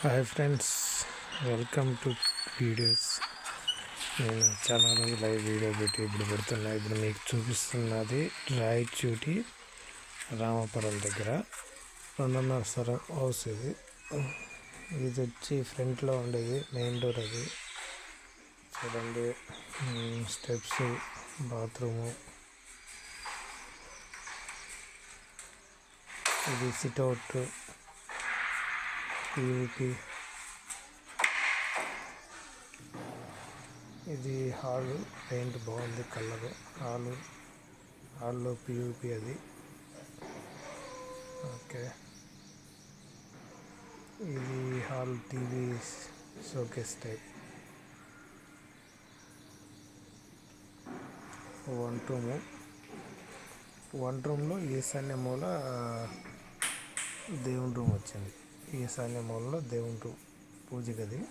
Hi friends welcome to videos నేను చాలా రోజులు లైవ్ వీడియో పెట్టి ఇప్పుడు పెడుతున్నా. ఇప్పుడు మీకు చూపిస్తున్నది రాయచూటి రామపురం దగ్గర రెండున్నర సరం హౌస్ ఇది. ఇది వచ్చి ఫ్రంట్లో ఉండేది మెయిన్ డోర్ అది. చూడండి స్టెప్స్ బాత్రూము ఇది సిట్అవుట్ పియూపి ఇది హాల్ పెయింట్ బాగుంది కలరు హాలు హాల్లో పియూపి అది. ఓకే. ఇది hall TV showcase type one room one రూమ్లో ఈశాన్య మూల దేవుని రూమ్ వచ్చింది. ఈశాన్య మూలలో దేవుని పూజ గది.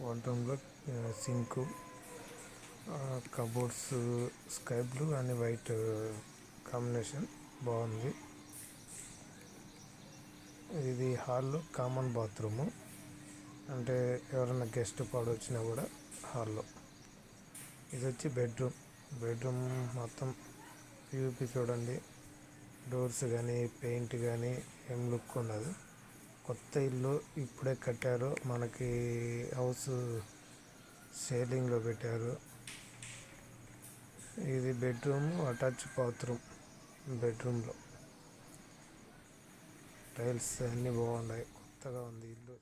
వంటంలో sink cupboards sky blue and white combination బాగుంది. ఇది హాల్లో కామన్ బాత్రూము. అంటే ఎవరైనా గెస్ట్ పాడు వచ్చినా కూడా హాల్లో. ఇది వచ్చి బెడ్రూమ్. బెడ్రూమ్ మొత్తం పియూపి చూడండి. డోర్స్ కానీ పెయింట్ కానీ ఏం లుక్ ఉండదు. కొత్త ఇల్లు ఇప్పుడే కట్టారు. మనకి హౌస్ సేలింగ్లో పెట్టారు. ఇది బెడ్రూమ్ అటాచ్ బాత్రూమ్ బెడ్రూమ్లో టైల్స్ అన్నీ బాగున్నాయి. కొత్తగా ఉంది ఇల్లు.